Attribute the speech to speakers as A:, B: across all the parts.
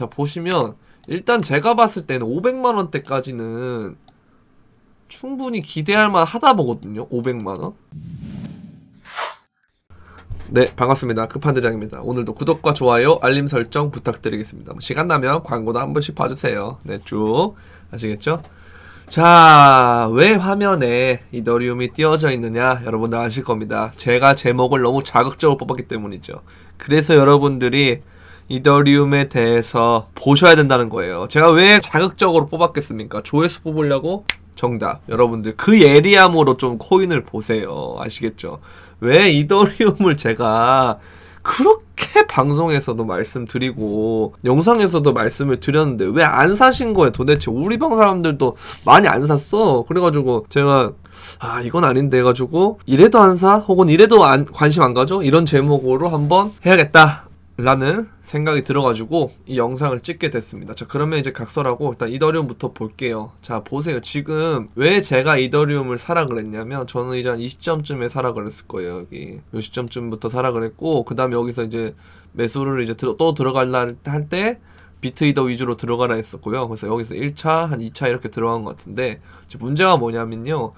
A: 자 보시면 일단 제가 봤을 때는 500만 원대까지는 충분히 기대할 만 하다 보거든요. 500만 원. 네, 반갑습니다. 급한대장입니다. 오늘도 구독과 좋아요, 알림 설정 부탁드리겠습니다. 뭐 시간 나면 광고도 한 번씩 봐주세요. 네, 쭉. 아시겠죠? 자, 왜 화면에 이더리움이 띄어져 있느냐? 여러분들 아실 겁니다. 제가 제목을 너무 자극적으로 뽑았기 때문이죠. 그래서 여러분들이 이더리움에 대해서 보셔야 된다는 거예요. 제가 왜 자극적으로 뽑았겠습니까? 조회수 뽑으려고? 정답. 여러분들 그 예리함으로 좀 코인을 보세요. 아시겠죠? 왜 이더리움을 제가 그렇게 방송에서도 말씀드리고 영상에서도 말씀을 드렸는데 왜 안 사신 거예요? 도대체 우리 방 사람들도 많이 안 샀어. 그래가지고 제가 아 이건 아닌데 해가지고 이래도 안 사? 혹은 이래도 안, 관심 안 가죠? 이런 제목으로 한번 해야겠다. 라는 생각이 들어가지고 이 영상을 찍게 됐습니다. 자 그러면 이제 각설하고 일단 이더리움부터 볼게요. 자 보세요. 지금 왜 제가 이더리움을 사라 그랬냐면 저는 이제 한 이 시점쯤에 사라 그랬을 거예요. 여기 이 시점쯤부터 사라 그랬고 그 다음에 여기서 이제 매수를 이제 들어, 또 들어갈라 할 때 비트 이더 위주로 들어가라 했었고요. 그래서 여기서 1차 한 2차 이렇게 들어간 것 같은데 문제가 뭐냐면요.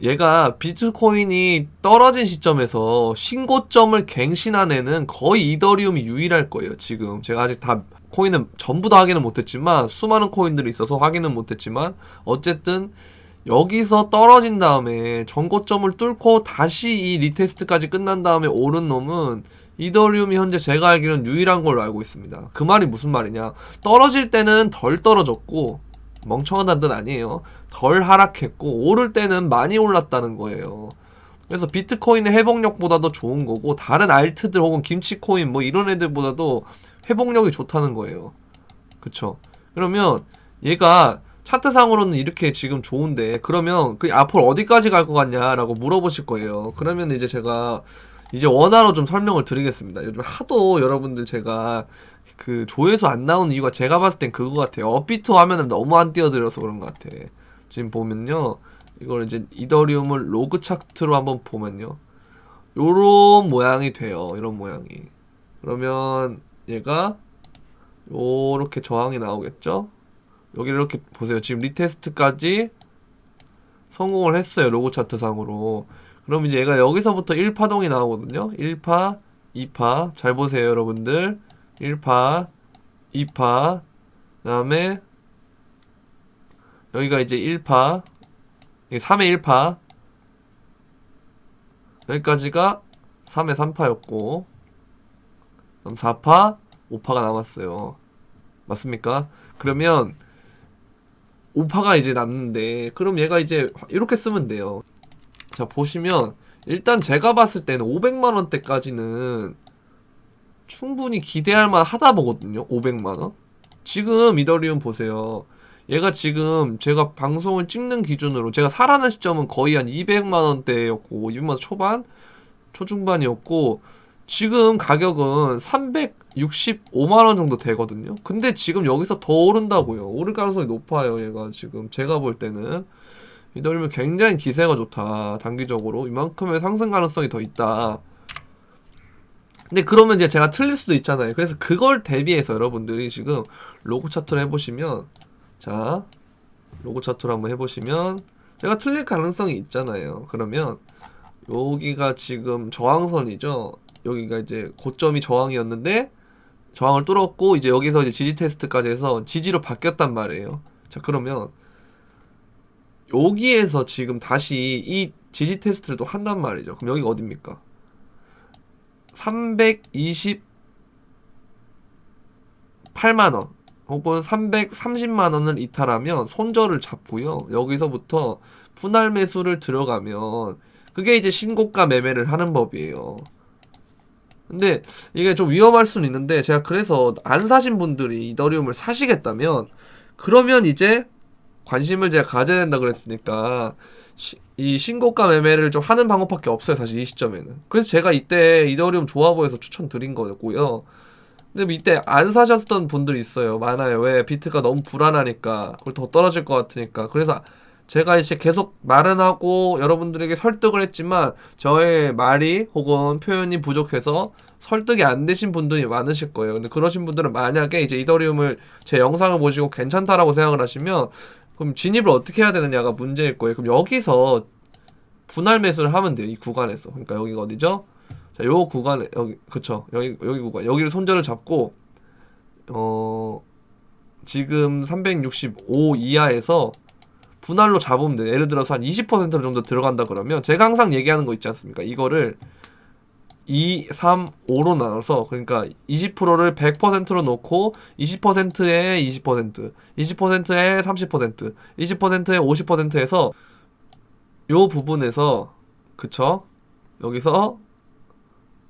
A: 얘가 비트코인이 떨어진 시점에서 신고점을 갱신한 애는 거의 이더리움이 유일할 거예요. 지금 제가 아직 다 코인은 전부 다 확인은 못했지만 수많은 코인들이 있어서 확인은 못했지만 어쨌든 여기서 떨어진 다음에 전고점을 뚫고 다시 이 리테스트까지 끝난 다음에 오른 놈은 이더리움이 현재 제가 알기로는 유일한 걸로 알고 있습니다. 그 말이 무슨 말이냐? 떨어질 때는 덜 떨어졌고 멍청하다는 뜻 아니에요. 덜 하락했고 오를 때는 많이 올랐다는 거예요. 그래서 비트코인의 회복력보다도 좋은 거고 다른 알트들 혹은 김치코인 뭐 이런 애들보다도 회복력이 좋다는 거예요. 그쵸? 그러면 얘가 차트상으로는 이렇게 지금 좋은데 그러면 그 앞으로 어디까지 갈 것 같냐라고 물어보실 거예요. 그러면 이제 제가 이제 원화로 좀 설명을 드리겠습니다. 요즘 하도 여러분들 제가 그 조회수 안 나오는 이유가 제가 봤을 땐 그거 같아요. 업비트 화면을 너무 안 띄워드려서 그런 것 같아. 지금 보면요. 이걸 이제 이더리움을 로그 차트로 한번 보면요. 요런 모양이 돼요. 이런 모양이. 그러면 얘가 요렇게 저항이 나오겠죠? 여기를 이렇게 보세요. 지금 리테스트까지 성공을 했어요. 로고 차트 상으로. 그럼 이제 얘가 여기서부터 1파동이 나오거든요. 1파, 2파. 잘 보세요, 여러분들. 1파, 2파. 그 다음에 여기가 이제 1파. 3의 1파. 여기까지가 3의 3파였고. 그럼 4파, 5파가 남았어요. 맞습니까? 그러면 5파가 이제 남는데 그럼 얘가 이제 이렇게 쓰면 돼요. 자 보시면 일단 제가 봤을 때는 500만 원대까지는 충분히 기대할 만하다 보거든요. 500만 원. 지금 이더리움 보세요. 얘가 지금 제가 방송을 찍는 기준으로 제가 사라는 시점은 거의 한 200만 원대였고 200만 원 초반 초중반이었고 지금 가격은 365만 원 정도 되거든요. 근데 지금 여기서 더 오른다고요. 오를 가능성이 높아요. 얘가 지금 제가 볼 때는 이더리움 굉장히 기세가 좋다. 단기적으로 이만큼의 상승 가능성이 더 있다. 근데 그러면 이제 제가 틀릴 수도 있잖아요. 그래서 그걸 대비해서 여러분들이 지금 로고 차트를 해보시면 자 로고 차트를 한번 해보시면 제가 틀릴 가능성이 있잖아요. 그러면 여기가 지금 저항선이죠. 여기가 이제 고점이 저항이었는데 저항을 뚫었고 이제 여기서 이제 지지 테스트까지 해서 지지로 바뀌었단 말이에요. 자 그러면 여기에서 지금 다시 이 지지 테스트를 또 한단 말이죠. 그럼 여기가 어딥니까? 328만 원 혹은 330만 원을 이탈하면 손절을 잡고요. 여기서부터 분할 매수를 들어가면 그게 이제 신고가 매매를 하는 법이에요. 근데 이게 좀 위험할 수는 있는데 제가 그래서 안 사신 분들이 이더리움을 사시겠다면 그러면 이제 관심을 제가 가져야 된다 그랬으니까 시, 이 신고가 매매를 좀 하는 방법밖에 없어요 사실 이 시점에는. 그래서 제가 이때 이더리움 보여서 추천드린 거고요. 근데 뭐 이때 안 사셨던 분들이 있어요. 많아요. 왜? 비트가 너무 불안하니까. 그걸 더 떨어질 것 같으니까. 그래서 제가 이제 계속 말은 하고 여러분들에게 설득을 했지만 저의 말이 혹은 표현이 부족해서 설득이 안 되신 분들이 많으실 거예요. 근데 그러신 분들은 만약에 이제 이더리움을 제 영상을 보시고 괜찮다라고 생각을 하시면 그럼 진입을 어떻게 해야 되느냐가 문제일 거예요. 그럼 여기서 분할 매수를 하면 돼요. 이 구간에서. 그러니까 여기가 어디죠? 자, 요 구간에 여기 그쵸 여기 여기 구간 여기를 손절을 잡고 어 지금 365 이하에서 분할로 잡으면 돼. 예를 들어서 한 20% 정도 들어간다 그러면 제가 항상 얘기하는 거 있지 않습니까? 이거를 2, 3, 5로 나눠서 그러니까 20%를 100%로 놓고 20%에 20%, 20%에 30%, 20%에 50%에서 요 부분에서 그쵸? 여기서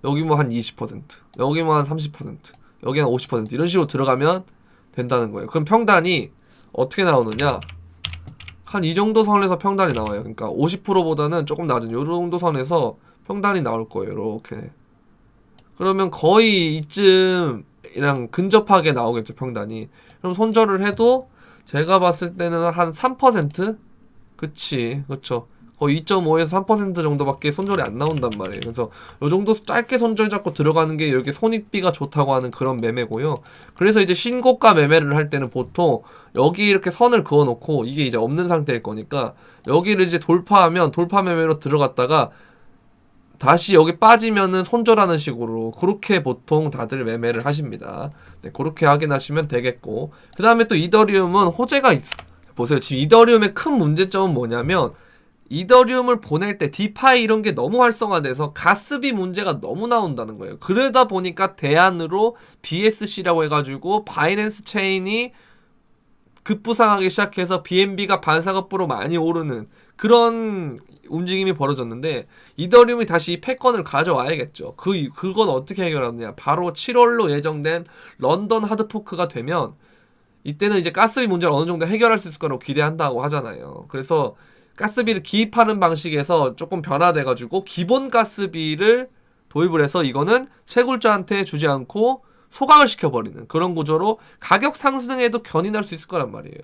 A: 여기 뭐 한 20%, 여기 뭐 한 30%, 여기 한 50% 이런 식으로 들어가면 된다는 거예요. 그럼 평단이 어떻게 나오느냐? 한 이 정도 선에서 평단이 나와요. 그러니까 50%보다는 조금 낮은 요 정도 선에서 평단이 나올 거예요. 이렇게. 그러면 거의 이쯤이랑 근접하게 나오겠죠, 평단이. 그럼 손절을 해도 제가 봤을 때는 한 3%? 그치, 그쵸. 거의 2.5에서 3% 정도밖에 손절이 안 나온단 말이에요. 그래서 요 정도 짧게 손절 잡고 들어가는 게 이렇게 손익비가 좋다고 하는 그런 매매고요. 그래서 이제 신고가 매매를 할 때는 보통 여기 이렇게 선을 그어 놓고 이게 이제 없는 상태일 거니까 여기를 이제 돌파하면 돌파 매매로 들어갔다가 다시 여기 빠지면은 손절하는 식으로 그렇게 보통 다들 매매를 하십니다. 네, 그렇게 확인하시면 되겠고 그 다음에 또 이더리움은 호재가 있... 보세요. 지금 이더리움의 큰 문제점은 뭐냐면 이더리움을 보낼 때 디파이 이런 게 너무 활성화돼서 가스비 문제가 너무 나온다는 거예요. 그러다 보니까 대안으로 BSC라고 해가지고 바이낸스 체인이 급부상하기 시작해서 BNB가 반사급부로 많이 오르는 그런 움직임이 벌어졌는데 이더리움이 다시 패권을 가져와야겠죠. 그 그건 어떻게 해결하느냐? 바로 7월로 예정된 런던 하드포크가 되면 이때는 이제 가스비 문제를 어느 정도 해결할 수 있을 거라고 기대한다고 하잖아요. 그래서 가스비를 기입하는 방식에서 조금 변화돼 가지고 기본 가스비를 도입을 해서 이거는 채굴자한테 주지 않고 소각을 시켜버리는 그런 구조로 가격 상승에도 견인할 수 있을 거란 말이에요.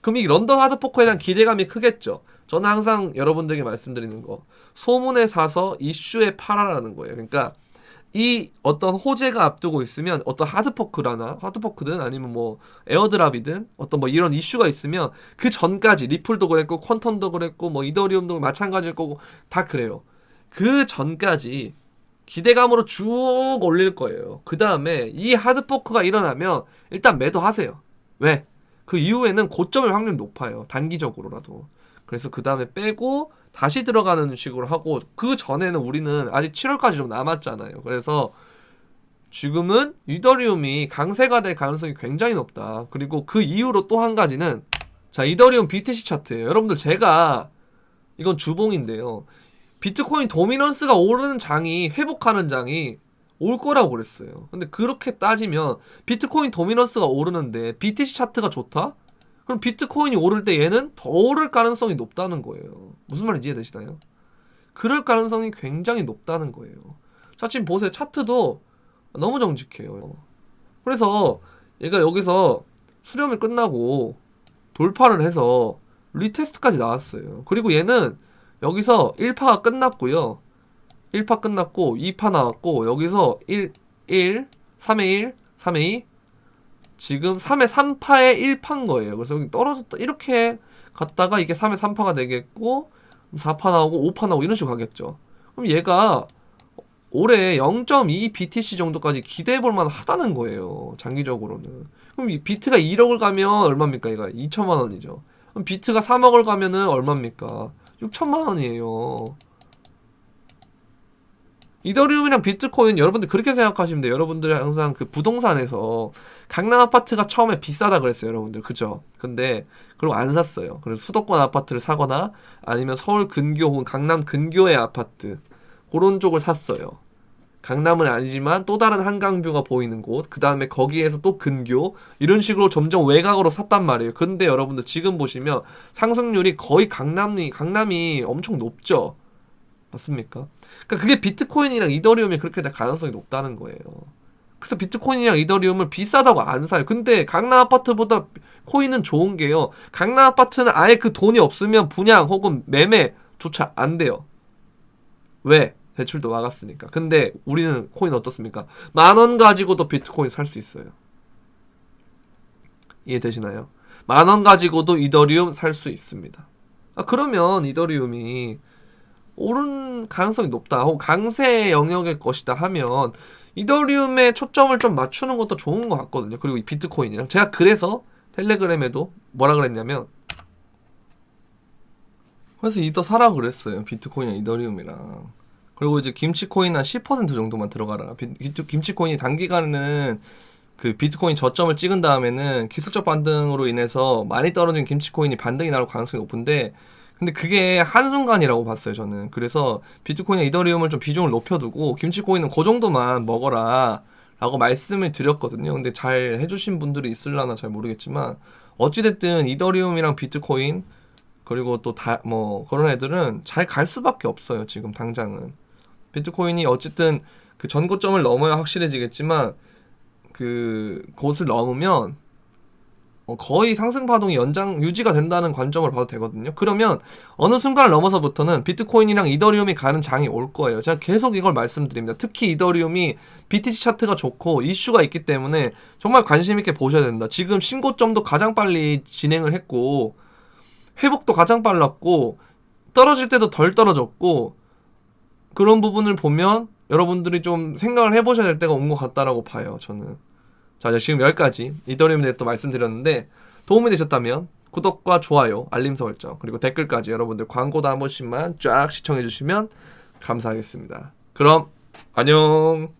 A: 그럼 이 런던 하드포커에 대한 기대감이 크겠죠. 저는 항상 여러분들에게 말씀드리는 거 소문에 사서 이슈에 팔아라는 거예요. 그러니까 이 어떤 호재가 앞두고 있으면 어떤 하드포크라나 하드포크든 아니면 뭐 에어드랍이든 어떤 뭐 이런 이슈가 있으면 그 전까지 리플도 그랬고 퀀텀도 그랬고 뭐 이더리움도 마찬가지일 거고 다 그래요. 그 전까지 기대감으로 쭉 올릴 거예요. 그 다음에 이 하드포크가 일어나면 일단 매도하세요. 왜? 그 이후에는 고점일 확률이 높아요. 단기적으로라도. 그래서 그 다음에 빼고 다시 들어가는 식으로 하고 그 전에는 우리는 아직 7월까지 좀 남았잖아요. 그래서 지금은 이더리움이 강세가 될 가능성이 굉장히 높다. 그리고 그 이후로 또 한 가지는 자 이더리움 BTC 차트예요. 여러분들 제가 이건 주봉인데요. 비트코인 도미넌스가 오르는 장이 회복하는 장이 올 거라고 그랬어요. 근데 그렇게 따지면 비트코인 도미넌스가 오르는데 BTC 차트가 좋다? 그럼 비트코인이 오를 때 얘는 더 오를 가능성이 높다는 거예요. 무슨 말인지 이해되시나요? 그럴 가능성이 굉장히 높다는 거예요. 자, 지금 보세요. 차트도 너무 정직해요. 그래서 얘가 여기서 수렴이 끝나고 돌파를 해서 리테스트까지 나왔어요. 그리고 얘는 여기서 1파가 끝났고요. 1파 끝났고 2파 나왔고 여기서 1, 1, 3의 1, 3의 2, 지금 3의 3파에 1파인 거예요. 그래서 여기 떨어졌다. 이렇게 갔다가 이게 3의 3파가 되겠고 4파 나오고 5파 나오고 이런 식으로 가겠죠. 그럼 얘가 올해 0.2 BTC 정도까지 기대해 볼 만하다는 거예요. 장기적으로는. 그럼 이 비트가 1억을 가면 얼마입니까? 얘가 2천만 원이죠. 그럼 비트가 3억을 가면은 얼마입니까? 6천만 원이에요. 이더리움이랑 비트코인 여러분들 그렇게 생각하시면 돼요. 여러분들 항상 그 부동산에서 강남 아파트가 처음에 비싸다 그랬어요, 여러분들. 그죠? 근데 그리고 안 샀어요. 그래서 수도권 아파트를 사거나 아니면 서울 근교 혹은 강남 근교의 아파트 그런 쪽을 샀어요. 강남은 아니지만 또 다른 한강뷰가 보이는 곳, 그 다음에 거기에서 또 근교, 이런 식으로 점점 외곽으로 샀단 말이에요. 근데 여러분들 지금 보시면 상승률이 거의 강남이, 강남이 엄청 높죠? 맞습니까? 그러니까 그게 비트코인이랑 이더리움이 그렇게 될 가능성이 높다는 거예요. 그래서 비트코인이랑 이더리움을 비싸다고 안 사요. 근데 강남 아파트보다 코인은 좋은 게요. 강남 아파트는 아예 그 돈이 없으면 분양 혹은 매매조차 안 돼요. 왜? 대출도 막았으니까. 근데 우리는 코인 어떻습니까? 만 원 가지고도 비트코인 살 수 있어요. 이해되시나요? 만 원 가지고도 이더리움 살 수 있습니다. 아, 그러면 이더리움이 오른 가능성이 높다 혹은 강세 영역일 것이다 하면 이더리움에 초점을 좀 맞추는 것도 좋은 것 같거든요. 그리고 이 비트코인이랑 제가 그래서 텔레그램에도 뭐라 그랬냐면 그래서 이더 사라 그랬어요. 비트코인이랑 이더리움이랑 그리고 이제 김치코인 한 10% 정도만 들어가라. 비- 김치코인이 단기간에는 그 비트코인 저점을 찍은 다음에는 기술적 반등으로 인해서 많이 떨어진 김치코인이 반등이 나올 가능성이 높은데 근데 그게 한순간이라고 봤어요 저는. 그래서 비트코인과 이더리움을 좀 비중을 높여두고 김치코인은 그 정도만 먹어라 라고 말씀을 드렸거든요. 근데 잘 해주신 분들이 있을라나 잘 모르겠지만 어찌됐든 이더리움이랑 비트코인 그리고 또 다 뭐 그런 애들은 잘 갈 수밖에 없어요 지금 당장은. 비트코인이 어쨌든 그 전고점을 넘어야 확실해지겠지만 그 곳을 넘으면 어, 거의 상승 파동이 연장 유지가 된다는 관점을 봐도 되거든요. 그러면 어느 순간을 넘어서부터는 비트코인이랑 이더리움이 가는 장이 올 거예요. 제가 계속 이걸 말씀드립니다. 특히 이더리움이 BTC 차트가 좋고 이슈가 있기 때문에 정말 관심 있게 보셔야 된다. 지금 신고점도 가장 빨리 진행을 했고 회복도 가장 빨랐고 떨어질 때도 덜 떨어졌고 그런 부분을 보면 여러분들이 좀 생각을 해보셔야 될 때가 온 것 같다라고 봐요. 저는. 자, 지금 여기까지 이더리움에 대해서 또 말씀드렸는데 도움이 되셨다면 구독과 좋아요, 알림 설정 그리고 댓글까지 여러분들 광고도 한 번씩만 쫙 시청해 주시면 감사하겠습니다. 그럼 안녕.